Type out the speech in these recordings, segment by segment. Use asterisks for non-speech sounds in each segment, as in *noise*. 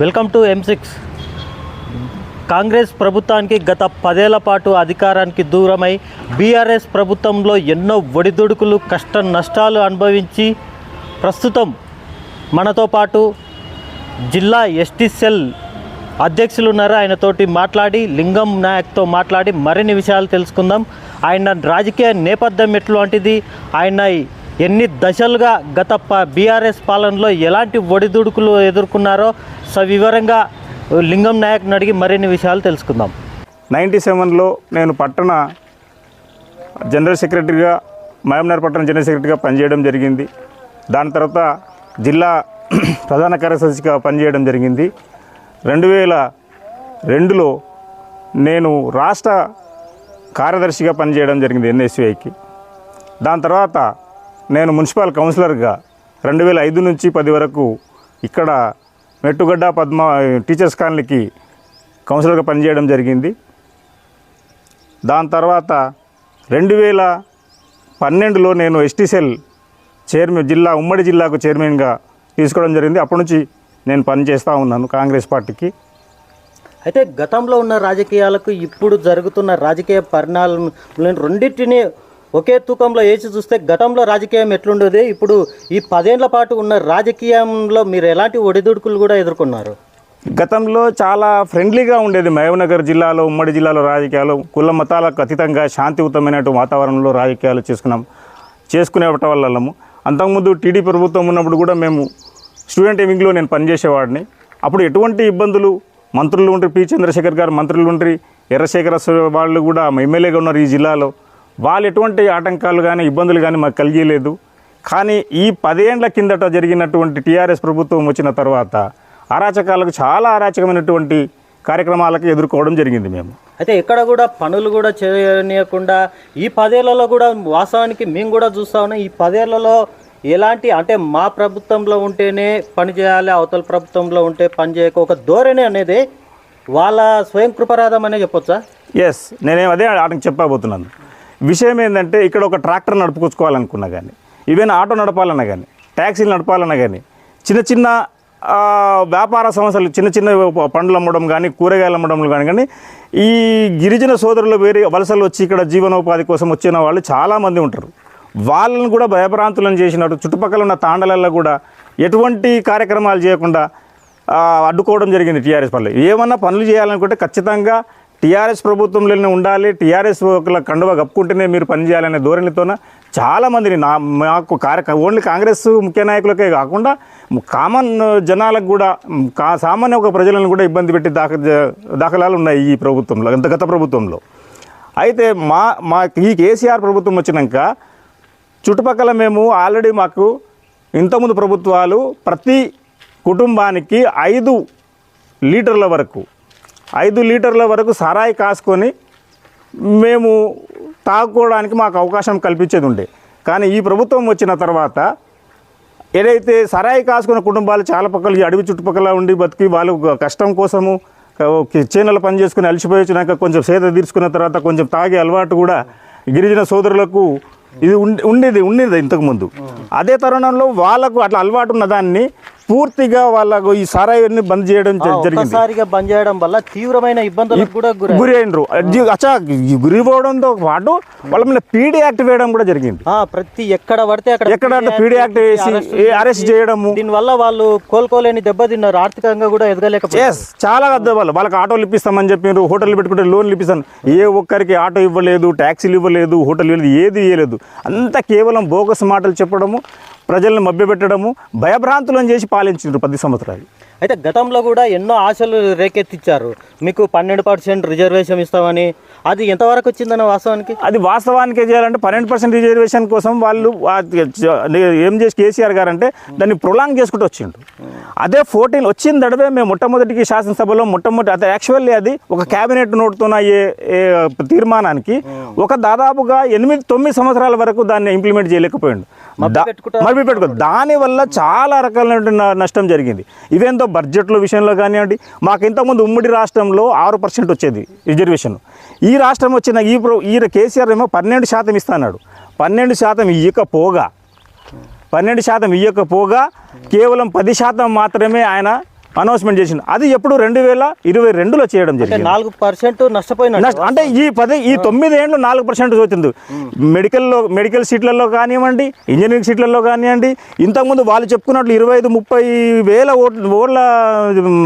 Welcome to M six Congress ప్రభుత్వానికి గత పదేళ్ళ పాటు అధికారానికి దూరమై బీఆర్ఎస్ ప్రభుత్వంలో ఎన్నో ఒడిదుడుకులు కష్ట నష్టాలు అనుభవించి ప్రస్తుతం మనతో పాటు జిల్లా ఎస్టీ సెల్ అధ్యక్షులు ఉన్నారు ఆయనతోటి మాట్లాడి లింగం నాయక్తో మాట్లాడి మరిన్ని విషయాలు తెలుసుకుందాం. ఆయన రాజకీయ నేపథ్యం ఎట్లాంటిది? ఆయన ఎన్ని దశలుగా గత బీఆర్ఎస్ పాలనలో ఎలాంటి ఒడిదుడుకులు ఎదుర్కొన్నారో సవివరంగా లింగం నాయక్ను అడిగి మరిన్ని విషయాలు తెలుసుకుందాం. నైంటీ సెవెన్లో నేను పట్టణ జనరల్ సెక్రటరీగా మహబూబ్నగర్ పట్టణ జనరల్ సెక్రటరీగా పనిచేయడం జరిగింది. దాని తర్వాత జిల్లా *clears throat* ప్రధాన కార్యదర్శిగా పనిచేయడం జరిగింది. రెండు వేల రెండులో నేను రాష్ట్ర కార్యదర్శిగా పనిచేయడం జరిగింది ఎన్ఎస్యుఐకి. దాని తర్వాత నేను మున్సిపల్ కౌన్సిలర్గా రెండు వేల ఐదు నుంచి పది వరకు ఇక్కడ మెట్టుగడ్డ పద్మ టీచర్స్ కాలనీకి కౌన్సిలర్గా పనిచేయడం జరిగింది. దాని తర్వాత రెండు వేల పన్నెండులో నేను ఎస్టీసెల్ చైర్మన్ జిల్లా ఉమ్మడి జిల్లాకు చైర్మన్గా తీసుకోవడం జరిగింది. అప్పటి నుంచి నేను పనిచేస్తూ ఉన్నాను కాంగ్రెస్ పార్టీకి. అయితే గతంలో ఉన్న రాజకీయాలకు ఇప్పుడు జరుగుతున్న రాజకీయ పరిణామాలను రెండింటిని ఒకే తూకంలో వేసి చూస్తే గతంలో రాజకీయం ఎట్లుండేది? ఇప్పుడు ఈ పదేళ్ళ పాటు ఉన్న రాజకీయంలో మీరు ఎలాంటి ఒడిదుడుకులు కూడా ఎదుర్కొన్నారు? గతంలో చాలా ఫ్రెండ్లీగా ఉండేది మహబూబ్నగర్ జిల్లాలో ఉమ్మడి జిల్లాలో రాజకీయాలు. కుల మతాలకు అతీతంగా శాంతియుతమైనటువంటి వాతావరణంలో రాజకీయాలు చేసుకున్నాం చేసుకునేట వాళ్ళము. అంతకుముందు టీడీ ప్రభుత్వం ఉన్నప్పుడు కూడా మేము స్టూడెంట్ వింగ్లో నేను పనిచేసేవాడిని. అప్పుడు ఎటువంటి ఇబ్బందులు? మంత్రులు ఉండ్రి పి చంద్రశేఖర్ గారు మంత్రులు ఉండ్రి ఎర్రశేఖర వాళ్ళు కూడా ఎమ్మెల్యేగా ఉన్నారు ఈ జిల్లాలో. వాళ్ళు ఎటువంటి ఆటంకాలు కానీ ఇబ్బందులు కానీ మాకు కలిగలేదు. కానీ ఈ పదేండ్ల కిందట జరిగినటువంటి టీఆర్ఎస్ ప్రభుత్వం వచ్చిన తర్వాత అరాచకాలకు చాలా అరాచకమైనటువంటి కార్యక్రమాలకు ఎదుర్కోవడం జరిగింది మేము. అయితే ఎక్కడ కూడా పనులు కూడా చేయనీయకుండా ఈ పదేళ్ళలో కూడా వాస్తవానికి మేము కూడా చూస్తా ఉన్నాం ఈ పదేళ్ళలో ఎలాంటి అంటే మా ప్రభుత్వంలో ఉంటేనే పని చేయాలి అవతల ప్రభుత్వంలో ఉంటే పని చేయక ఒక ధోరణి అనేది వాళ్ళ స్వయం కృపరాధం అనే చెప్పొచ్చా? ఎస్ నేనేం అదే ఆటకు చెప్పబోతున్నాను. విషయం ఏంటంటే ఇక్కడ ఒక ట్రాక్టర్ నడుపుకొచ్చుకోవాలనుకున్నా కానీ ఈవెన్ ఆటో నడపాలన్నా కానీ ట్యాక్సీలు నడపాలన్నా కానీ చిన్న చిన్న వ్యాపార సమస్యలు చిన్న చిన్న పండ్లు అమ్మడం కానీ కూరగాయలు అమ్మడం కానీ కానీ ఈ గిరిజన సోదరులు వేరే వలసలు వచ్చి ఇక్కడ జీవనోపాధి కోసం వచ్చిన వాళ్ళు చాలామంది ఉంటారు. వాళ్ళను కూడా భయభ్రాంతులను చేసినట్టు చుట్టుపక్కల ఉన్న తాండలల్లో కూడా ఎటువంటి కార్యక్రమాలు చేయకుండా అడ్డుకోవడం జరిగింది టీఆర్ఎస్ పనులు. ఏమన్నా పనులు చేయాలనుకుంటే ఖచ్చితంగా టీఆర్ఎస్ ప్రభుత్వంలోనే ఉండాలి. టీఆర్ఎస్ ఒకళ్ళ కండువ కప్పుకుంటేనే మీరు పని చేయాలనే ధోరణితోన చాలామందిని నా మాకు కార్య ఓన్లీ కాంగ్రెస్ ముఖ్య నాయకులకే కాకుండా కామన్ జనాలకు కూడా కా సామాన్య ఒక ప్రజలను కూడా ఇబ్బంది పెట్టి దాఖ దాఖలాలు ఉన్నాయి ఈ ప్రభుత్వంలో గత గత ప్రభుత్వంలో. అయితే మా మా ఈ కేసీఆర్ ప్రభుత్వం వచ్చినాక చుట్టుపక్కల మేము ఆల్రెడీ మాకు ఇంతకుముందు ప్రభుత్వాలు ప్రతి కుటుంబానికి ఐదు లీటర్ల వరకు ఐదు లీటర్ల వరకు సరాయి కాసుకొని మేము తాగుకోవడానికి మాకు అవకాశం కల్పించేది ఉండే. కానీ ఈ ప్రభుత్వం వచ్చిన తర్వాత ఏదైతే సరాయి కాసుకున్న కుటుంబాలు చాలా పక్కల ఈ అడవి చుట్టుపక్కల ఉండి బతికి వాళ్ళు కష్టం కోసము చేనుల పని చేసుకుని అలసిపోయి వచ్చినాక కొంచెం సేద తీర్చుకున్న తర్వాత కొంచెం తాగే అలవాటు కూడా గిరిజన సోదరులకు ఇది ఉండే- ఉండేది ఉండేది ఇంతకుముందు అదే తరుణంలో వాళ్ళకు అట్లా అలవాటు ఉన్న దాన్ని పూర్తిగా వాళ్ళకు ఈ సరాయిని బంద్ చేయడం జరిగింది. ఒక్కసారిగా బంద్ చేయడం వల్ల తీవ్రమైన ఇబ్బందులకు కూడా గురి అయినరు అచ్చా ఈ గురి పోవడంతో పాటు వాళ్ళ మీద పీడీ యాక్ట్ వేయడం కూడా జరిగింది. ప్రతి ఎక్కడ పడితే అక్కడ ఎక్కడ పీడీ యాక్ట్ వేసి అరెస్ట్ చేయడము. దీనివల్ల వాళ్ళు కోలుకోలేని దెబ్బతిన్నారు. ఆర్థికంగా కూడా ఎదగలేకపోయారు. ఎస్ చాలా వాళ్ళు వాళ్ళకి ఆటోలు ఇప్పిస్తామని చెప్పారు హోటల్ పెట్టుకుంటే లోన్లు ఇప్పిస్తాను. ఏ ఒక్కరికి ఆటో ఇవ్వలేదు ట్యాక్సీలు ఇవ్వలేదు హోటల్ ఇవ్వలేదు ఏది ఇవ్వలేదు అంతా కేవలం బోగస్ మాటలు చెప్పడము ప్రజల్ని మభ్యపెట్టడము భయభ్రాంతులను చేసి పాలించారు పది సంవత్సరాలు. అయితే గతంలో కూడా ఎన్నో ఆశలు రేకెత్తిచ్చారు. మీకు పన్నెండు పర్సెంట్ రిజర్వేషన్ ఇస్తామని. అది ఎంతవరకు వచ్చిందని వాస్తవానికి? అది వాస్తవానికి చేయాలంటే పన్నెండు పర్సెంట్ రిజర్వేషన్ కోసం వాళ్ళు ఏం చేసి కేసీఆర్ గారు అంటే దాన్ని ప్రొలాంగ్ చేసుకుంటూ వచ్చిండు అదే ఫోర్టీన్ వచ్చిన దడవే మేము మొట్టమొదటికి శాసనసభలో మొట్టమొదటి అదే యాక్చువల్లీ అది ఒక క్యాబినెట్ నోటుతోన అయ్యే ఏ తీర్మానానికి ఒక దాదాపుగా ఎనిమిది తొమ్మిది సంవత్సరాల వరకు దాన్ని ఇంప్లిమెంట్ చేయలేకపోయిండు. దా- పెట్టుకుంటా- మభ్య పెట్టుకో దానివల్ల చాలా రకాలైన నష్టం జరిగింది. ఇదేంతో బడ్జెట్లో విషయంలో కానివ్వండి మాకు ఇంతకుముందు ఉమ్మడి రాష్ట్రంలో ఆరు పర్సెంట్ వచ్చేది రిజర్వేషన్ ఈ రాష్ట్రం వచ్చిన ఈ ప్ర ఈ కేసీఆర్ ఏమో పన్నెండు శాతం ఇస్తాడు పన్నెండు శాతం ఇయ్యకపోగా పన్నెండు శాతం ఇయ్యకపోగా కేవలం పది శాతం మాత్రమే ఆయన అనౌన్స్మెంట్ చేసిండు. అది ఎప్పుడు రెండు వేల ఇరవై రెండులో చేయడం జరిగింది. నాలుగు పర్సెంట్ నష్టపోయినట్టు నష్ట- అంటే ఈ పది ఈ తొమ్మిది ఏండ్లు నాలుగు పర్సెంట్ అవుతుంది మెడికల్లో మెడికల్ సీట్లలో కానివ్వండి ఇంజనీరింగ్ సీట్లలో కానివ్వండి ఇంతకుముందు వాళ్ళు చెప్పుకున్నట్లు ఇరవై ఐదు ముప్పై వేల ఓట్ల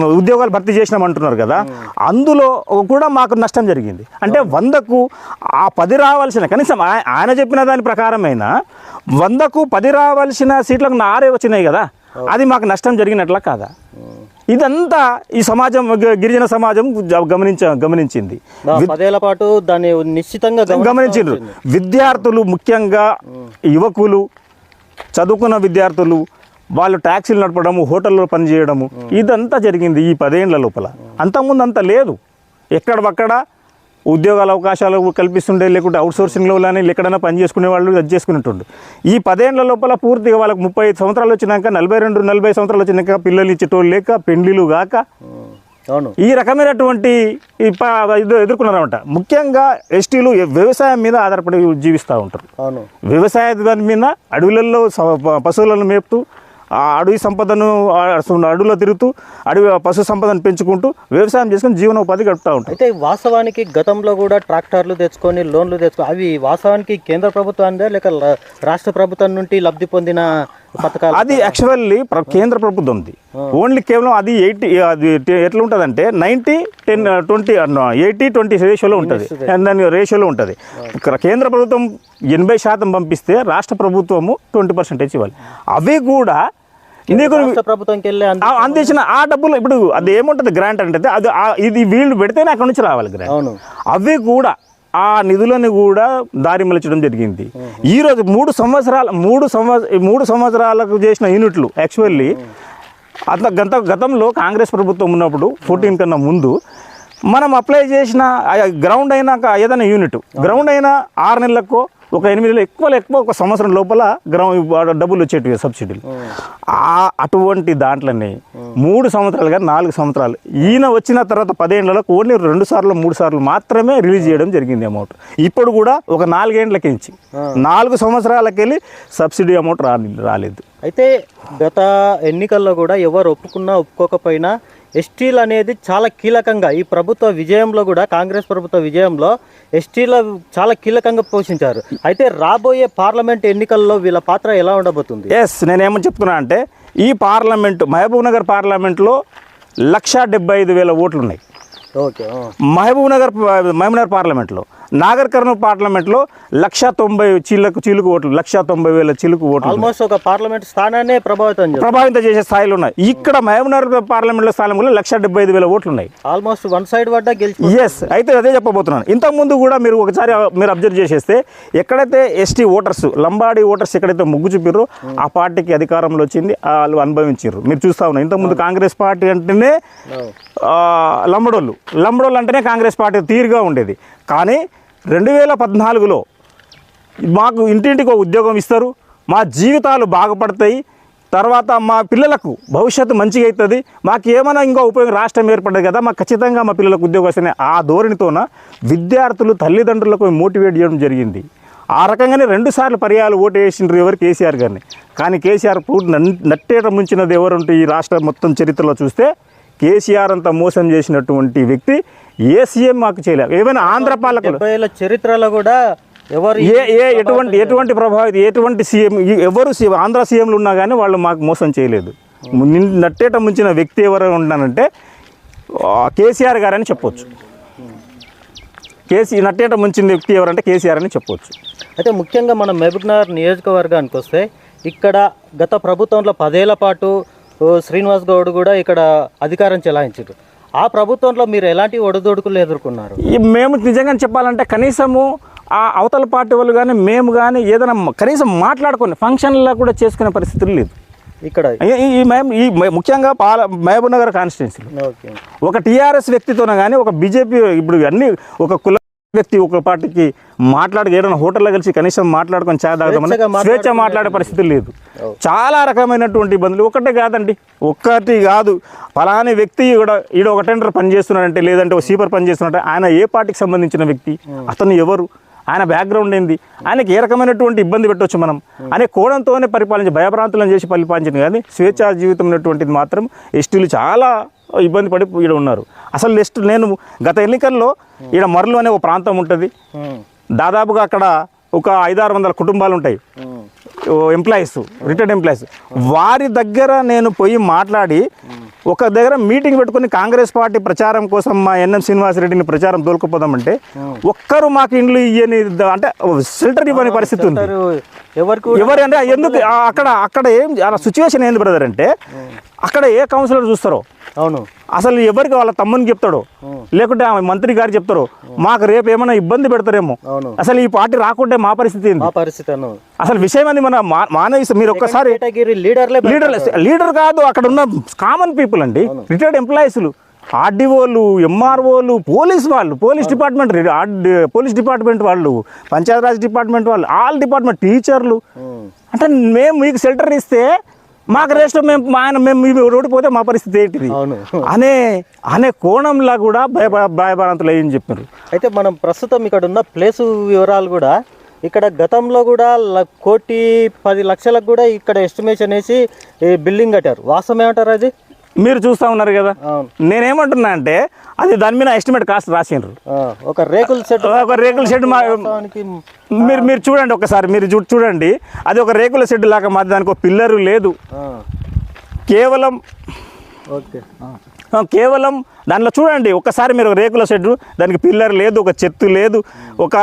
ఉద్యోగాలు భర్తీ చేసినామంటున్నారు కదా. అందులో కూడా మాకు నష్టం జరిగింది. అంటే వందకు ఆ పది రావాల్సిన కనీసం ఆయ- ఆయన చెప్పిన దాని ప్రకారమైనా వందకు పది రావాల్సిన సీట్లకు ఆరే వచ్చినాయి కదా. అది మాకు నష్టం జరిగినట్లా కాదా? ఇదంతా ఈ సమాజం గిరిజన సమాజం గమనించ గమనించింది. పదేళ్ళ పాటు దాన్ని నిశ్చితంగా గమనించారు. విద్యార్థులు ముఖ్యంగా యువకులు చదువుకున్న విద్యార్థులు వాళ్ళు ట్యాక్సీలు నడపడము హోటల్లో పనిచేయడము ఇదంతా జరిగింది ఈ పదేళ్ళ లోపల. అంతకుముందు అంత లేదు. ఎక్కడవక్కడ ఉద్యోగాల అవకాశాలు కల్పిస్తుండే లేకుంటే అవుట్ సోర్సింగ్లో కానీ ఎక్కడైనా పని చేసుకునే వాళ్ళు అది చేసుకునేటుండు ఈ పదేళ్ళ లోపల పూర్తిగా వాళ్ళకి ముప్పై ఐదు సంవత్సరాలు వచ్చినాక నలభై రెండు నలభై సంవత్సరాలు వచ్చినాక పిల్లలు ఇచ్చేటోళ్ళు లేక పెండ్లిలు అవును. ఈ రకమైనటువంటి ఎదుర్కొన్నారన్నమాట. ముఖ్యంగా ఎస్టీలు వ్యవసాయం మీద ఆధారపడి జీవిస్తూ ఉంటారు. అవును. వ్యవసాయ దాని మీద అడవులలో పశువులను మేపుతూ ఆ అడవి సంపదను అడవిలో తిరుగుతూ అడవి పశు సంపదను పెంచుకుంటూ వ్యవసాయం చేసుకుని జీవనోపాధి గడుపుతూ ఉంటాం. అయితే వాస్తవానికి గతంలో కూడా ట్రాక్టర్లు తెచ్చుకొని లోన్లు తెచ్చుకొని అవి వాస్తవానికి కేంద్ర ప్రభుత్వాన్ని లేక రాష్ట్ర ప్రభుత్వం నుండి లబ్ధి పొందిన పథకాలు అది యాక్చువల్లీ కేంద్ర ప్రభుత్వంది ఓన్లీ కేవలం అది ఎయిటీ అది ఎట్లా ఉంటుంది అంటే ninety ten twenty eighty twenty రేషియోలో ఉంటుంది. దాని రేషియోలో ఉంటుంది. కేంద్ర ప్రభుత్వం ఎనభై శాతం పంపిస్తే రాష్ట్ర ప్రభుత్వము ట్వంటీ పర్సెంటేజ్ ఇవ్వాలి. అవి కూడా అందించిన ఆ డబ్బులు ఇప్పుడు అది ఏముంటుంది గ్రాంట్ అంటే అది ఇది వీళ్ళు పెడితేనే అక్కడ నుంచి రావాలి గ్రాంట్. అవి కూడా ఆ నిధులను కూడా దారి మలచడం జరిగింది. ఈ రోజు మూడు సంవత్సరాల మూడు సంవత్సర మూడు సంవత్సరాలకు చేసిన యూనిట్లు యాక్చువల్లీ అంత గత గతంలో కాంగ్రెస్ ప్రభుత్వం ఉన్నప్పుడు ఫోర్టీన్ కన్నా ముందు మనం అప్లై చేసిన గ్రౌండ్ అయినాక ఏదైనా యూనిట్ గ్రౌండ్ అయినా ఆరు నెలలకు ఒక ఎనిమిది నెలలు ఎక్కువ ఎక్కువ ఒక సంవత్సరం లోపల గ్రౌండ్ డబ్బులు వచ్చేటివి సబ్సిడీలు. ఆ అటువంటి దాంట్లోనే మూడు సంవత్సరాలు కానీ నాలుగు సంవత్సరాలు. ఈయన వచ్చిన తర్వాత పదేళ్ళలో ఓన్లీ రెండు సార్లు మూడు సార్లు మాత్రమే రిలీజ్ చేయడం జరిగింది అమౌంట్. ఇప్పుడు కూడా ఒక నాలుగేండ్లకించి నాలుగు సంవత్సరాలకెళ్ళి సబ్సిడీ అమౌంట్ రాలేదు. అయితే గత ఎన్నికల్లో కూడా ఎవరు ఒప్పుకున్నా ఒప్పుకోకపోయినా ఎస్టీలు అనేది చాలా కీలకంగా ఈ ప్రభుత్వ విజయంలో కూడా కాంగ్రెస్ ప్రభుత్వ విజయంలో ఎస్టీల చాలా కీలకంగా పోషించారు. అయితే రాబోయే పార్లమెంట్ ఎన్నికల్లో వీళ్ళ పాత్ర ఎలా ఉండబోతుంది? ఎస్ నేనేమని చెప్తున్నా అంటే ఈ పార్లమెంట్ మహబూబ్ నగర్ పార్లమెంట్లో లక్ష డెబ్బై ఐదు వేల ఓట్లు ఉన్నాయి మహబూబ్ నగర్ మహబూబ్ నగర్ పార్లమెంట్లో నాగర్ కర్నూలు పార్లమెంట్లో లక్ష తొంభై చీలకు చిలుకు ఓట్లు లక్ష తొంభై వేల చిలుకు ఓట్లు. ఆల్మోస్ట్ ఒక పార్లమెంట్ స్థానాన్ని ప్రభావితం ప్రభావితం చేసే స్థాయిలు ఉన్నాయి. ఇక్కడ మహబూబ్ నగర్ పార్లమెంట్లో స్థానం కూడా లక్ష డెబ్బై ఐదు వేల ఓట్లు ఉన్నాయి. ఆల్మోస్ట్ వన్ సైడ్ పడ్డా గెలిచి ఎస్ అయితే అదే చెప్పబోతున్నాను. ఇంతకుముందు కూడా మీరు ఒకసారి మీరు అబ్జర్వ్ చేసేస్తే ఎక్కడైతే ఎస్టీ ఓటర్స్ లంబాడి ఓటర్స్ ఎక్కడైతే మొగ్గు చూపిర్రో ఆ పార్టీకి అధికారంలో వచ్చింది వాళ్ళు అనుభవించారు మీరు చూస్తా ఉన్నారు. ఇంతకుముందు కాంగ్రెస్ పార్టీ అంటేనే లంబడోళ్ళు. లంబడోళ్ళు అంటేనే కాంగ్రెస్ పార్టీ తీరుగా ఉండేది. కానీ రెండు వేల పద్నాలుగులో మాకు ఇంటింటికి ఒక ఉద్యోగం ఇస్తారు. మా జీవితాలు బాగుపడతాయి. తర్వాత మా పిల్లలకు భవిష్యత్తు మంచిగా అవుతుంది. మాకు ఏమైనా ఇంకో ఉపయోగం రాష్ట్రం ఏర్పడ్డది కదా మాకు ఖచ్చితంగా మా పిల్లలకు ఉద్యోగం వస్తేనే ఆ ధోరణితోన విద్యార్థులు తల్లిదండ్రులకు మోటివేట్ చేయడం జరిగింది. ఆ రకంగానే రెండు సార్లు పర్యాలు ఓటు వేసిండ్రు ఎవరు కేసీఆర్ గారిని. కానీ కేసీఆర్ పూర్తి నట్టేట ముంచినది ఎవరుంటే ఈ రాష్ట్ర మొత్తం చరిత్రలో చూస్తే కేసీఆర్ అంత మోసం చేసినటువంటి వ్యక్తి ఏ సీఎం మాకు చేయలేదు. ఏమైనా ఆంధ్ర పాలకులు. చరిత్రలో కూడా ఎవరు ఏ ఏ ఎటువంటి ఎటువంటి ప్రభావితం ఎటువంటి సీఎం ఎవరు సీఎం ఆంధ్ర సీఎంలు ఉన్నా కానీ వాళ్ళు మాకు మోసం చేయలేదు. నట్టేట ముంచిన వ్యక్తి ఎవరు ఉన్నానంటే కేసీఆర్ గారని చెప్పొచ్చు. కేసీ నట్టేట ముంచిన వ్యక్తి ఎవరంటే కేసీఆర్ అని చెప్పొచ్చు. అయితే ముఖ్యంగా మనం మహబూబ్నగర్ నియోజకవర్గానికి వస్తే ఇక్కడ గత ప్రభుత్వంలో పదేళ్ళ పాటు శ్రీనివాస్ గౌడ్ కూడా ఇక్కడ అధికారం చెలాయించారు ఆ ప్రభుత్వంలో మీరు ఎలాంటి ఒడిదొడుకులు ఎదుర్కొన్నారు? ఈ మేము నిజంగా చెప్పాలంటే కనీసము ఆ అవతల పార్టీ వాళ్ళు కానీ మేము కానీ ఏదైనా కనీసం మాట్లాడుకుని ఫంక్షన్లో కూడా చేసుకునే పరిస్థితులు లేదు. ఇక్కడ ఈ- మేము ఈ ముఖ్యంగా పాల మహబూబ్ నగర్ కాన్స్టిట్యున్సీలో ఒక టీఆర్ఎస్ వ్యక్తితోనే కానీ ఒక బీజేపీ ఇప్పుడు అన్ని ఒక కుల వ్యక్తి ఒక పార్టీకి మాట్లాడి ఏదైనా హోటల్లో కలిసి కనీసం మాట్లాడుకొని ఛాయ్ తాగుదామని స్వేచ్ఛ మాట్లాడే పరిస్థితి లేదు. చాలా రకమైనటువంటి ఇబ్బందులు. ఒకటే కాదండి. ఒక్కటి కాదు. ఫలాని వ్యక్తి కూడా ఈడ ఒక టెండర్ పని చేస్తున్నాడంటే లేదంటే ఒక సీపర్ పని చేస్తున్నాడంటే ఆయన ఏ పార్టీకి సంబంధించిన వ్యక్తి? అతను ఎవరు? ఆయన బ్యాక్గ్రౌండ్ ఏంది? ఆయనకి ఏ రకమైనటువంటి ఇబ్బంది పెట్టవచ్చు మనం? అనే కోణంతోనే పరిపాలించి భయభ్రాంతులను చేసి పరిపాలించింది కానీ స్వేచ్ఛా జీవితం ఉన్నటువంటిది మాత్రం ఎస్టీలు చాలా ఇబ్బంది పడి ఈడ ఉన్నారు. అసలు నెక్స్ట్ నేను గత ఎన్నికల్లో ఈడ మరలు అనే ఒక ప్రాంతం ఉంటుంది. దాదాపుగా అక్కడ ఒక ఐదారు వందల కుటుంబాలు ఉంటాయి. ఎంప్లాయీస్ రిటైర్డ్ ఎంప్లాయీస్ వారి దగ్గర నేను పోయి మాట్లాడి ఒక దగ్గర మీటింగ్ పెట్టుకుని కాంగ్రెస్ పార్టీ ప్రచారం కోసం మా ఎన్ఎం శ్రీనివాసరెడ్డిని ప్రచారం తోలుకుపోదామంటే ఒక్కరు మాకు ఇండ్లు ఇయ్యని అంటే షెల్టర్ ఇవ్వని పరిస్థితి ఉంది. ఎవరికి ఎవరు అంటే ఎందుకు అక్కడ అక్కడ ఏం సిచ్యువేషన్ ఏంది బ్రదర్ అంటే అక్కడ ఏ కౌన్సిలర్ చూస్తారో? అవును. అసలు ఎవరికి వాళ్ళ తమ్మునికి చెప్తాడో? లేకుంటే ఆమె మంత్రి గారు చెప్తారో? మాకు రేపు ఏమైనా ఇబ్బంది పెడతారేమో? అసలు ఈ పార్టీ రాకుంటే మా పరిస్థితి మా పరిస్థితి అసలు విషయం అది మన మానవ మీరు ఒక్కసారి లీడర్ లీడర్ కాదు అక్కడ ఉన్న కామన్ పీపుల్ అండి రిటైర్డ్ ఎంప్లాయీస్లు ఆర్డీఓలు ఎంఆర్ఓలు పోలీస్ వాళ్ళు పోలీస్ డిపార్ట్మెంట్ పోలీస్ డిపార్ట్మెంట్ వాళ్ళు పంచాయతీరాజ్ డిపార్ట్మెంట్ వాళ్ళు ఆల్ డిపార్ట్మెంట్ టీచర్లు. అంటే మేము మీకు షెల్టర్ ఇస్తే మాకు రెస్ట్ మేము మా ఆయన మేము మీ రోడ్డు పోతే మా పరిస్థితి ఏంటిది? అనే అనే కోణంలా కూడా భయ భయభరాంతులు అయ్యని చెప్పారు. అయితే మనం ప్రస్తుతం ఇక్కడ ఉన్న ప్లేస్ వివరాలు కూడా ఇక్కడ గతంలో కూడా ల- కోటి పది లక్షలకు కూడా ఇక్కడ ఎస్టిమేషన్ వేసి ఈ బిల్డింగ్ కట్టారు. వాస్తవం ఏమంటారు అది మీరు చూస్తూ ఉన్నారు కదా. నేనేమంటున్నా అంటే అది దాని మీద ఎస్టిమేట్ కాస్ట్ రాసిండ్రు. ఒక రేకుల సెట్ ఒక రేకుల షెడ్ మీరు మీరు చూడండి ఒకసారి మీరు చూ- చూడండి. అది ఒక రేకుల షెడ్ లాగా మాది దానికి ఒక పిల్లరు లేదు. కేవలం ఓకే. కేవలం దానిలో చూడండి ఒకసారి మీరు రేకుల షెడ్ దానికి పిల్లర్ లేదు ఒక చెత్తు లేదు ఒక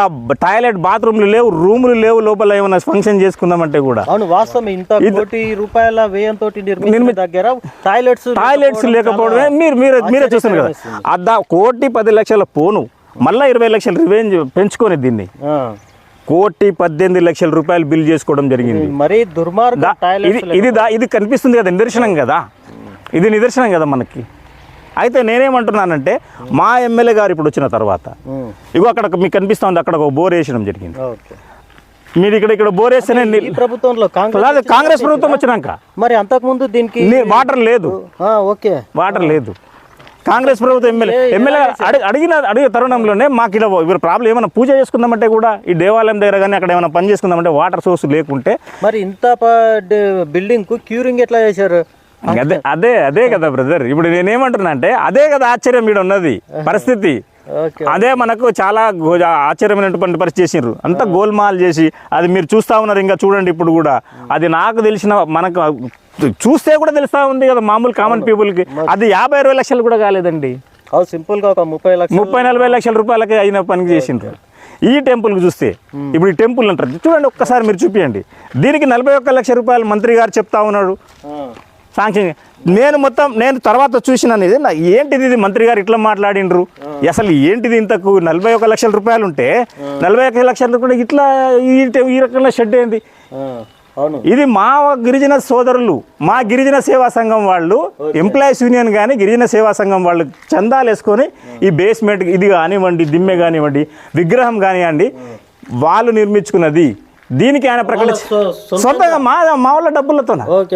టాయిలెట్ బాత్రూమ్లు లేవు రూములు లేవు లోపల ఏమైనా ఫంక్షన్ చేసుకుందామంటే కూడా. అవును వాస్తవం. ఇంత కోటి రూపాయల వ్యయంతో నిర్మించిన దగ్గర టాయిలెట్స్ టాయిలెట్స్ లేకపోవడమే. మీరు మీరు మీరే చూస్తున్నారు కదా. అద్దా కోటి పది లక్షల పోను. మళ్ళీ ఇరవై లక్షల రివెంజ్ పెంచుకొని దీన్ని. కోటి పద్దెనిమిది లక్షల రూపాయలు బిల్ చేసుకోవడం జరిగింది. మరీ దుర్మార్గం ఇది ఇది కనిపిస్తుంది కదా నిదర్శనం కదా. ఇది నిదర్శనం కదా మనకి. అయితే నేనేమంటున్నానంటే మా ఎమ్మెల్యే గారు ఇప్పుడు వచ్చిన తర్వాత ఇగో అక్కడ మీకు కనిపిస్తుంది అక్కడ ఒక బోర్ వేసడం జరిగింది. మీరు ఇక్కడ ఇక్కడ బోర్ వేస్తేనే ప్రభుత్వంలో కాంగ్రెస్ ప్రభుత్వం వచ్చినాక. మరి అంతకుముందు దీనికి వాటర్ లేదు. ఓకే. వాటర్ లేదు. కాంగ్రెస్ ప్రభుత్వం ఎమ్మెల్యే ఎమ్మెల్యే అడిగి అడిగిన అడిగే తరుణంలోనే మాకు ఇలా ఇవాళ ప్రాబ్లం ఏమైనా పూజ చేసుకుందామంటే కూడా ఈ దేవాలయం దగ్గర కానీ అక్కడ ఏమైనా పని చేసుకుందామంటే వాటర్ సోర్స్ లేకుంటే మరి ఇంత బిల్డింగ్కు క్యూరింగ్ ఎట్లా చేశారు? అదే అదే అదే కదా బ్రదర్ ఇప్పుడు నేనేమంటున్నా అంటే అదే కదా ఆశ్చర్యం ఇక్కడ ఉన్నది *laughs* పరిస్థితి. అదే మనకు చాలా ఆశ్చర్యమైనటువంటి పరిస్థితి చేసిండ్రు. అంతా గోల్మాల్ చేసి అది మీరు చూస్తా ఉన్నారు ఇంకా చూడండి ఇప్పుడు కూడా. అది నాకు తెలిసిన మనకు చూస్తే కూడా తెలుస్తా ఉంది కదా మామూలు కామన్ పీపుల్కి అది యాభై అరవై లక్షలు కూడా కాలేదండి. అవు సింపుల్గా ఒక ముప్పై లక్షలు ముప్పై నలభై లక్షల రూపాయలకి అయిన పని చేసిండ్రు. ఈ టెంపుల్కి చూస్తే ఇప్పుడు ఈ టెంపుల్ అంటారు. చూడండి ఒక్కసారి మీరు చూపించండి దీనికి నలభై ఒక్క లక్ష రూపాయలు మంత్రి గారు చెప్తా ఉన్నాడు ఆ, సాంక్షన్ నేను మొత్తం నేను తర్వాత చూసినాను ఇది ఏంటిది ఇది మంత్రి గారు ఇట్లా మాట్లాడిండ్రు? అసలు ఏంటిది ఇంతకు? నలభై ఒక లక్షల రూపాయలు ఉంటే నలభై ఒక లక్షల రూపాయలు ఇట్లా ఈ రకంగా షెడ్ ఏంది? ఇది మా గిరిజన సోదరులు మా గిరిజన సేవా సంఘం వాళ్ళు ఎంప్లాయీస్ యూనియన్ కానీ గిరిజన సేవా సంఘం వాళ్ళు చందాలు వేసుకొని ఈ బేస్మెంట్ ఇది కానివ్వండి దిమ్మె కానివ్వండి విగ్రహం కానివ్వండి వాళ్ళు నిర్మించుకున్నది దీనికి ఆయన ప్రకటించి సొంతంగా మా మా వాళ్ళ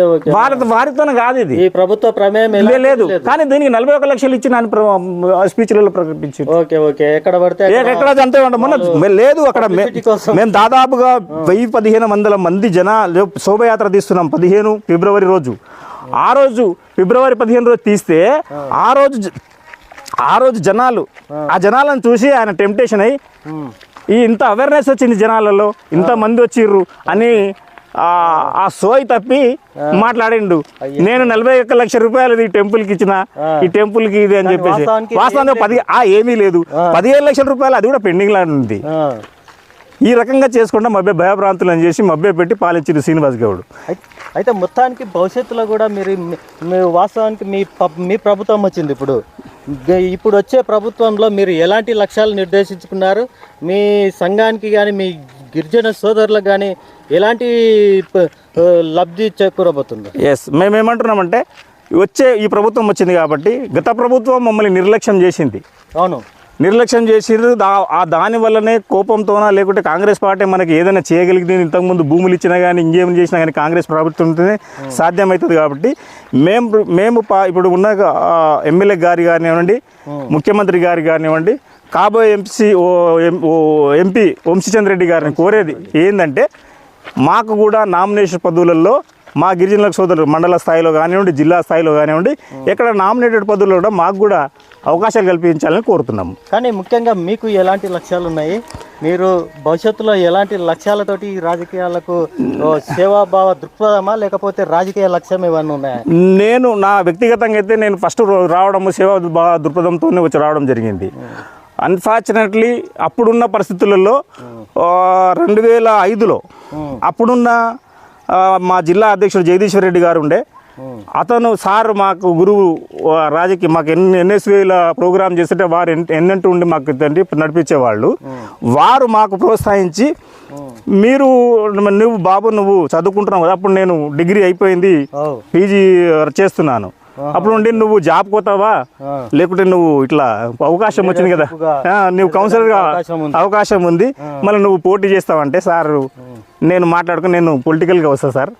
ఓకే వారి వారితోనే కాదు ఇది. ఈ ప్రభుత్వ ప్రమేయం లేదు. కానీ దీనికి నలభై ఒక లక్షలు ఇచ్చి నేను స్పీచ్లలో ఓకే ఎక్కడ పడితే ఎక్కడ అంతే మొన్న లేదు అక్కడ. మేము దాదాపుగా వెయ్యి పదిహేను వందల మంది జన శోభయాత్ర తీస్తున్నాం పదిహేను ఫిబ్రవరి రోజు. ఆ రోజు ఫిబ్రవరి పదిహేను రోజు తీస్తే ఆ. రోజు ఆ రోజు జనాలు ఆ. జనాలను చూసి ఆయన టెంప్టేషన్ అయ్యి ఉమ్, ఈ ఇంత అవేర్నెస్ వచ్చింది జనాలలో ఇంత మంది వచ్చిర్రు అని ఆ ఆ సోయి తప్పి మాట్లాడిండు. నేను నలభై ఒక్క లక్ష రూపాయలు ఈ టెంపుల్కి ఇచ్చిన ఈ టెంపుల్కి ఇది అని చెప్పేసి. వాస్తవంగా పది ఆ ఏమీ లేదు. పదిహేను లక్షల రూపాయలు అది కూడా పెండింగ్ లా ఉంది. ఆ. ఈ రకంగా చేసుకుంటా మభ్య భయభ్రాంతులను చేసి మభ్య పెట్టి పాలించింది శ్రీనివాస్ గౌడ్. అయి- అయితే మొత్తానికి భవిష్యత్తులో కూడా మీరు మీ- వాస్తవానికి మీ మీ ప్రభుత్వం వచ్చింది ఇప్పుడు. ఇప్పుడు వచ్చే ప్రభుత్వంలో మీరు ఎలాంటి లక్ష్యాలు నిర్దేశించుకున్నారు? మీ సంఘానికి కానీ మీ గిరిజన సోదరులకు కానీ ఎలాంటి లబ్ధి చేకూరబోతుంది? ఎస్ మేము ఏమంటున్నామంటే వచ్చే ఈ ప్రభుత్వం వచ్చింది కాబట్టి గత ప్రభుత్వం మమ్మల్ని నిర్లక్ష్యం చేసింది. అవును. నిర్లక్ష్యం చేసిర్రు. దా ఆ దాని వల్లనే కోపంతోనా లేకుంటే కాంగ్రెస్ పార్టీ మనకి ఏదైనా చేయగలిగింది ఇంతకుముందు భూములు ఇచ్చినా కానీ ఇంకేం చేసినా కానీ కాంగ్రెస్ ప్రభుత్వంతోనే సాధ్యమవుతుంది కాబట్టి మేము మేము పా ఇప్పుడు ఉన్న ఎమ్మెల్యే గారి కానివ్వండి ముఖ్యమంత్రి గారి కానివ్వండి కాబోయే ఎంపీ ఓ ఎం- ఓ ఎంపీ వంశీచంద్ర రెడ్డి గారిని కోరేది ఏంటంటే మాకు కూడా నామినేషన్ పదవులలో మా గిరిజనుల సోదరులు మండల స్థాయిలో కానివ్వండి జిల్లా స్థాయిలో కానివ్వండి ఎక్కడ నామినేటెడ్ పదవుల్లో కూడా మాకు కూడా అవకాశాలు కల్పించాలని కోరుతున్నాము. కానీ ముఖ్యంగా మీకు ఎలాంటి లక్ష్యాలు ఉన్నాయి? మీరు భవిష్యత్తులో ఎలాంటి లక్ష్యాలతోటి రాజకీయాలకు సేవాభావ దృక్పథమా లేకపోతే రాజకీయ లక్ష్యం ఏమన్నా ఉన్నాయా? నేను నా వ్యక్తిగతంగా అయితే నేను ఫస్ట్ రావడం సేవా బా- దృక్పథంతోనే వచ్చి రావడం జరిగింది. అన్ఫార్చునేట్లీ అప్పుడున్న పరిస్థితులలో రెండు వేల ఐదులో అప్పుడున్న మా జిల్లా అధ్యక్షుడు జగదీశ్వర్ రెడ్డి గారు ఉండే. అతను సార్ మాకు గురువు రాజకీయ మాకు ఎన్ని ఎన్ఎస్వీల ప్రోగ్రామ్ చేస్తుంటే వారు ఎన్- ఎన్నంటూ ఉండి మాకు తండ్రి నడిపించేవాళ్ళు. వారు మాకు ప్రోత్సహించి మీరు నువ్వు బాబు నువ్వు చదువుకుంటున్నావు కదా అప్పుడు నేను డిగ్రీ అయిపోయింది పీజీ చేస్తున్నాను. అప్పుడు నుండి నువ్వు జాబ్ పోతావా. లేకుంటే నువ్వు ఇట్లా అవకాశం వచ్చింది కదా. నువ్వు కౌన్సిలర్గా అవకాశం ఉంది. మళ్ళీ నువ్వు పోటీ చేస్తావంటే సార్ నేను మాట్లాడుకుని నేను పొలిటికల్గా వస్తా సార్.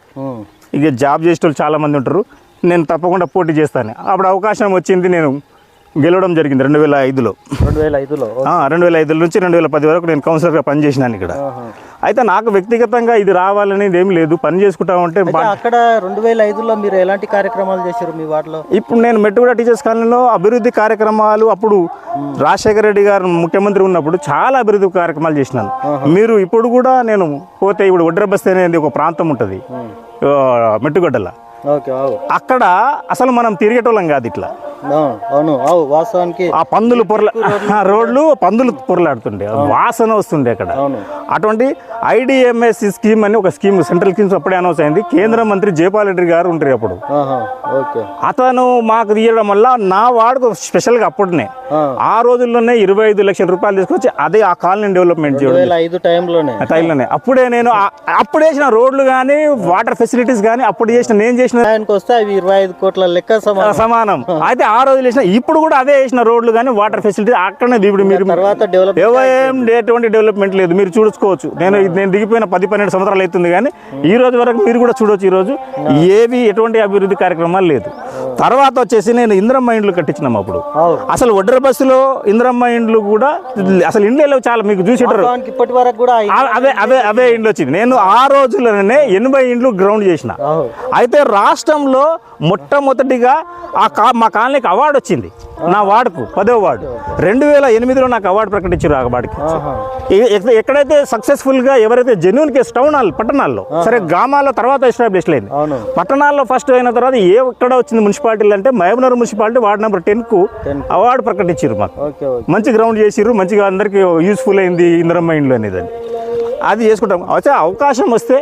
ఇక జాబ్ చేసే చాలా మంది ఉంటారు. నేను తప్పకుండా పోటీ చేస్తాను. అప్పుడు అవకాశం వచ్చింది నేను గెలవడం జరిగింది రెండు వేల ఐదులో. రెండు వేల ఐదులో రెండు వేల ఐదు నుంచి రెండు వేల పది వరకు నేను కౌన్సిలర్గా పనిచేసినాను ఇక్కడ. అయితే నాకు వ్యక్తిగతంగా ఇది రావాలనేది ఏం లేదు. పని చేసుకుంటా ఉంటే అక్కడ రెండు వేల ఐదులో మీరు ఎలాంటి కార్యక్రమాలు చేశారు మీ వాటిలో ఇప్పుడు నేను మెట్టుగూడ టీచర్స్ కాలనీలో అభివృద్ధి కార్యక్రమాలు అప్పుడు రాజశేఖర రెడ్డి గారు ముఖ్యమంత్రి ఉన్నప్పుడు చాలా అభివృద్ధి కార్యక్రమాలు చేసినాను. మీరు ఇప్పుడు కూడా నేను పోతే ఇప్పుడు ఒడ్రబస్తీ అనేది ఒక ప్రాంతం ఉంటుంది. మెట్టుగడ్డల అక్కడ అసలు మనం తిరిగేటోళ్ళం కాదు ఇట్లా. అవును అవును అవు వాస్తవానికి ఆ పందులు పొరల ఆ రోడ్లు పందులు పొరలాడుతుండే. వాసన వస్తుండే అక్కడ. అటువంటి ఐడిఎంఎస్ స్కీమ్ అని ఒక స్కీమ్ సెంట్రల్ స్కీమ్స్ అప్పుడే అనౌన్స్ అయింది. కేంద్ర మంత్రి జయపాల్ రెడ్డి గారు ఉంటారు అప్పుడు. అతను మాకు తీయడం వల్ల నా వాడుకు స్పెషల్గా అప్పుడునే. ఆ. రోజుల్లోనే ఇరవై ఐదు లక్షల రూపాయలు తీసుకొచ్చి అదే ఆ కాలనీ డెవలప్మెంట్ చేయడం ఐదు టైంలోనే. అప్పుడే నేను అప్పుడు వేసిన రోడ్లు కానీ వాటర్ ఫెసిలిటీస్ కానీ అప్పుడు చేసిన నేను చేసిన ఆయనకు వస్తే అవి ఇరవై ఐదు కోట్ల లెక్క సమానం. అయితే ఆ రోజులు వేసిన ఇప్పుడు కూడా అదే వేసిన రోడ్లు కానీ వాటర్ ఫెసిలిటీ అక్కడనే ఇప్పుడు మీరు తర్వాత ఏం ఎటువంటి డెవలప్మెంట్ లేదు. మీరు చూసుకోవచ్చు. నేను ఇది నేను దిగిపోయిన పది పన్నెండు సంవత్సరాలు అవుతుంది కానీ ఈ రోజు వరకు మీరు కూడా చూడొచ్చు ఈ రోజు. ఏవి ఎటువంటి అభివృద్ధి కార్యక్రమాలు లేదు. తర్వాత వచ్చేసి నేను ఇంద్రమ్మ ఇండ్లు కట్టించినాం అప్పుడు. అసలు ఒడ్ర బస్సులో ఇంద్రమ్మ ఇండ్లు కూడా అసలు ఇండ్లు చాలా మీకు చూసేటారు ఇప్పటి వరకు కూడా అవే అవే అవే ఇండ్లు వచ్చింది. నేను ఆ రోజుల్లోనే ఎనభై ఇండ్లు గ్రౌండ్ చేసిన. అయితే రాష్ట్రంలో మొట్టమొదటిగా ఆ కా మా కాలనీకి అవార్డు వచ్చింది. నా వార్డుకు పదో వార్డు. రెండు వేల ఎనిమిదిలో నాకు అవార్డు ప్రకటించారు ఆ వార్డుకి. ఎక్క- ఎక్కడైతే సక్సెస్ఫుల్గా ఎవరైతే జెన్యున్ కేసు టౌన్ పట్టణాల్లో సరే గ్రామాల్లో తర్వాత ఎస్టాబ్లిష్ అయింది. పట్టణాల్లో ఫస్ట్ అయిన తర్వాత ఏ ఎక్కడ వచ్చింది మున్సిపాలిటీలు అంటే మహబూబ్నగర్ మున్సిపాలిటీ వార్డు నెంబర్ టెన్కు 10 అవార్డు ప్రకటించారు మాకు. మంచి గ్రౌండ్ చేసిర్రు మంచిగా అందరికి యూస్ఫుల్ అయింది ఇంద్రమ్మ ఇండ్లు అనేది అది అది చేసుకుంటాం. అయితే అవకాశం వస్తే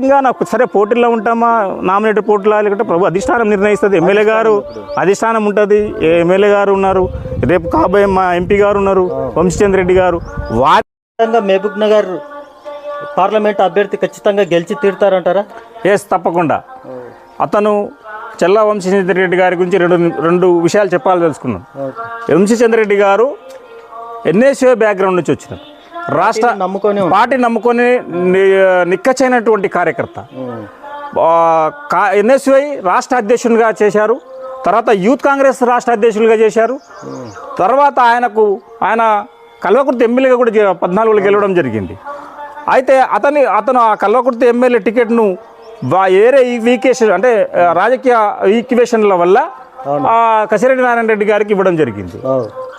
ఇంకా నాకు సరే పోటీల్లో ఉంటామా? నామినేటెడ్ పోటీలా? లేకుంటే ప్రభు అధిష్టానం నిర్ణయిస్తుంది. ఎమ్మెల్యే గారు అధిష్టానం ఉంటుంది. ఎమ్మెల్యే గారు ఉన్నారు? రేపు కాబోయే మా ఎంపీ గారు ఉన్నారు వంశీచంద్ర రెడ్డి గారు. వారి మహబూబ్ నగర్ పార్లమెంట్ అభ్యర్థి ఖచ్చితంగా గెలిచి తీరుతారంటారా? ఎస్ తప్పకుండా. అతను చెల్లా వంశీచంద్ర రెడ్డి గారి గురించి రెండు రెండు విషయాలు చెప్పాలి తెలుసుకున్నాను వంశీచంద్ర రెడ్డి గారు ఎన్ఎస్ఏ బ్యాక్గ్రౌండ్ నుంచి వచ్చినారు రాష్ట్ర నమ్ముకొని. పార్టీ నమ్ముకొని ని- నిక్కచ్చైనటువంటి కార్యకర్త. ఎన్ఎస్వై రాష్ట్ర అధ్యక్షునిగా చేశారు. తర్వాత యూత్ కాంగ్రెస్ రాష్ట్ర అధ్యక్షులుగా చేశారు. తర్వాత ఆయనకు ఆయన కల్వకుర్తి ఎమ్మెల్యేగా కూడా పద్నాలుగులో గెలవడం జరిగింది. అయితే అతని అతను ఆ కల్వకుర్తి ఎమ్మెల్యే టికెట్ను వా- ఏరే ఈక్వేషన్ అంటే రాజకీయ ఈక్వేషన్ల వల్ల ఆ, కసిరెడ్డి నారాయణ రెడ్డి గారికి ఇవ్వడం జరిగింది.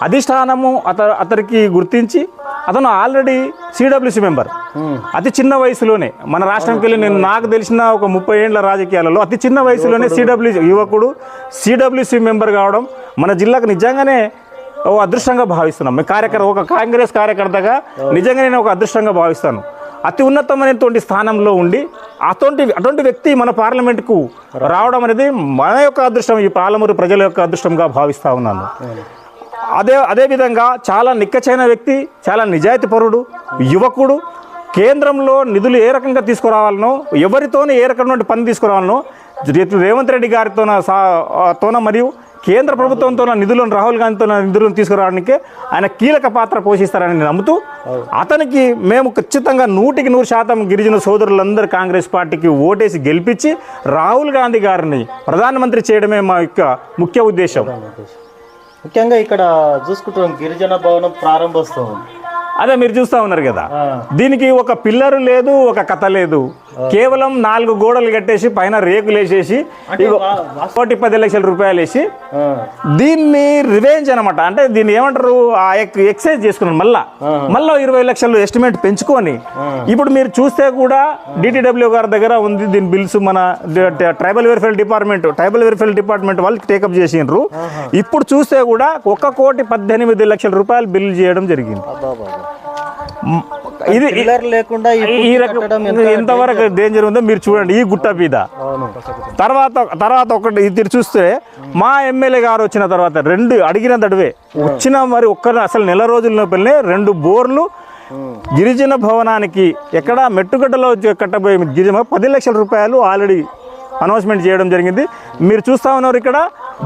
అధిష్టానము అత అతనికి గుర్తించి అతను ఆల్రెడీ సిడబ్ల్యూసి మెంబర్. అతి చిన్న వయసులోనే మన రాష్ట్రంకి వెళ్ళి నేను నాకు తెలిసిన ఒక ముప్పై ఏళ్ళ రాజకీయాలలో అతి చిన్న వయసులోనే సిడబ్ల్యూ యువకుడు సిడబ్ల్యూసి మెంబర్ కావడం మన జిల్లాకు నిజంగానే ఓ అదృష్టంగా భావిస్తున్నాం. కార్యకర్త ఒక కాంగ్రెస్ కార్యకర్తగా నిజంగా నేను ఒక అదృష్టంగా భావిస్తాను. అతి ఉన్నతమైనటువంటి స్థానంలో ఉండి అటువంటి అటువంటి వ్యక్తి మన పార్లమెంట్కు రావడం అనేది మన యొక్క అదృష్టం ఈ పాలమూరు ప్రజల యొక్క అదృష్టంగా భావిస్తూ ఉన్నాను. అదే అదేవిధంగా చాలా నిక్కచైన వ్యక్తి చాలా నిజాయితీపరుడు యువకుడు కేంద్రంలో నిధులు ఏ రకంగా తీసుకురావాలనో ఎవరితోనే ఏ రకమైన పని తీసుకురావాలనో రేవంత్ రెడ్డి గారితోన సా తోన మరియు కేంద్ర ప్రభుత్వంతో నిధులను రాహుల్ గాంధీతో నిధులను తీసుకురావడానికి ఆయన కీలక పాత్ర పోషిస్తారని నేను నమ్ముతూ అతనికి మేము ఖచ్చితంగా నూటికి నూరు శాతం గిరిజన సోదరులందరూ కాంగ్రెస్ పార్టీకి ఓటేసి గెలిపించి రాహుల్ గాంధీ గారిని ప్రధానమంత్రి చేయడమే మా యొక్క ముఖ్య ఉద్దేశం. ముఖ్యంగా ఇక్కడ చూసుకుంటాం గిరిజన భవనం ప్రారంభోత్సవం. అదే మీరు చూస్తా ఉన్నారు కదా. దీనికి ఒక పిల్లరు లేదు ఒక కథ లేదు. కేవలం నాలుగు గోడలు కట్టేసి పైన రేకులు వేసేసి కోటి పది లక్షల రూపాయలు వేసి దీన్ని రివెంజ్ అనమాట అంటే దీన్ని ఏమంటారు? ఆ ఎక్- ఎక్సైజ్ చేసుకున్నాను మళ్ళా. మళ్ళా ఇరవై లక్షలు ఎస్టిమేట్ పెంచుకొని. ఇప్పుడు మీరు చూస్తే కూడా డిటిడబ్ల్యూ గారి దగ్గర ఉంది దీని బిల్స్ మన tribal welfare department tribal welfare department వాళ్ళు టేకప్ చేసిండ్రు. ఇప్పుడు చూస్తే కూడా ఒక కోటి పద్దెనిమిది లక్షల రూపాయలు బిల్ చేయడం జరిగింది. ఇది లేకుండా ఈ రకం ఎంతవరకు డేంజర్ ఉందో మీరు చూడండి ఈ గుట్ట మీద. తర్వాత తర్వాత ఒకటి ఇది చూస్తే మా ఎమ్మెల్యే గారు వచ్చిన తర్వాత రెండు అడిగిన తడివే వచ్చిన మరి ఒక్క అసలు నెల రోజుల లోపలనే రెండు బోర్లు గిరిజన భవనానికి ఎక్కడ మెట్టుగడ్డలో కట్టబోయే గిరిజన పది లక్షల రూపాయలు ఆల్రెడీ అనౌన్స్మెంట్ చేయడం జరిగింది. మీరు చూస్తా ఉన్నారు ఇక్కడ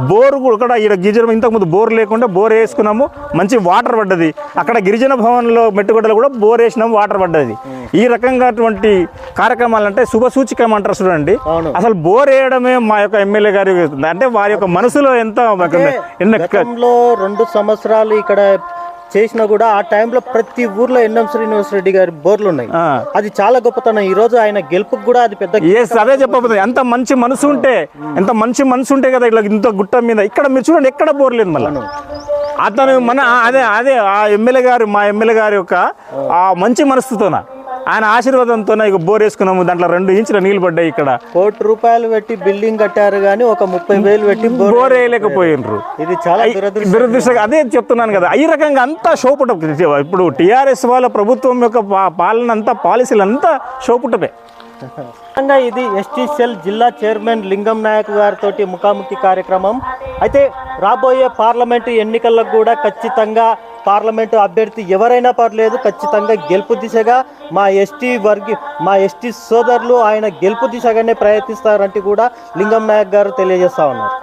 బోరు కూడా ఇక్కడ ఇక్కడ గిరిజన ఇంతకుముందు బోర్ లేకుండా బోర్ వేసుకున్నాము మంచి వాటర్ పడ్డది. అక్కడ గిరిజన భవన్లో మెట్టుగడ్డలో కూడా బోర్ వేసినాము వాటర్ పడ్డది. ఈ రకంగా అటువంటి కార్యక్రమాలు అంటే శుభ సూచికం అంటారు చూడండి. అసలు బోర్ వేయడమే మా యొక్క ఎమ్మెల్యే గారి అంటే వారి యొక్క మనసులో ఎంత రెండు సంవత్సరాలు ఇక్కడ చేసినా కూడా ఆ టైంలో ప్రతి ఊర్లో ఎన్ఎం శ్రీనివాస్ రెడ్డి గారి బోర్లు ఉన్నాయి. అది చాలా గొప్పతనం. ఈ రోజు ఆయన గెలుపుకు కూడా అది పెద్ద అదే చెప్పబోతుంది. ఎంత మంచి మనసు ఉంటే ఎంత మంచి మనసు ఉంటే కదా ఇట్లా ఇంత గుట్ట మీద. ఇక్కడ మీరు చూడండి ఎక్కడ బోర్ లేదు మళ్ళీ. అతను మన అదే అదే ఆ ఎమ్మెల్యే గారు మా ఎమ్మెల్యే గారి యొక్క ఆ మంచి మనసుతోన ఆయన ఆశీర్వాదంతో ఇక బోర్ వేసుకున్నాము. దాంట్లో రెండు ఇంచుల నీళ్ళు పడ్డాయి ఇక్కడ. కోటి రూపాయలు పెట్టి బిల్డింగ్ కట్టారు కానీ ఒక ముప్పై వేలు పెట్టి బోర్ వేయలేకపోయినరు. ఇది చాలా దురదృష్టం అదే చెప్తున్నాను కదా ఈ రకంగా అంతా షోపుట ఇప్పుడు టీఆర్ఎస్ వాళ్ళ ప్రభుత్వం యొక్క పాలన అంతా పాలసీలు అంతా షోపుటమే ముఖ్యంగా ఇది ఎస్టీ సెల్ జిల్లా చైర్మన్ లింగం నాయక్ గారితో ముఖాముఖి కార్యక్రమం. అయితే రాబోయే పార్లమెంటు ఎన్నికలకు కూడా ఖచ్చితంగా పార్లమెంటు అభ్యర్థి ఎవరైనా పర్లేదు ఖచ్చితంగా గెలుపు దిశగా మా ఎస్టీ వర్గి మా ఎస్టీ సోదరులు ఆయన గెలుపు దిశగానే ప్రయత్నిస్తారంటే కూడా లింగం నాయక్ గారు తెలియజేస్తా ఉన్నారు.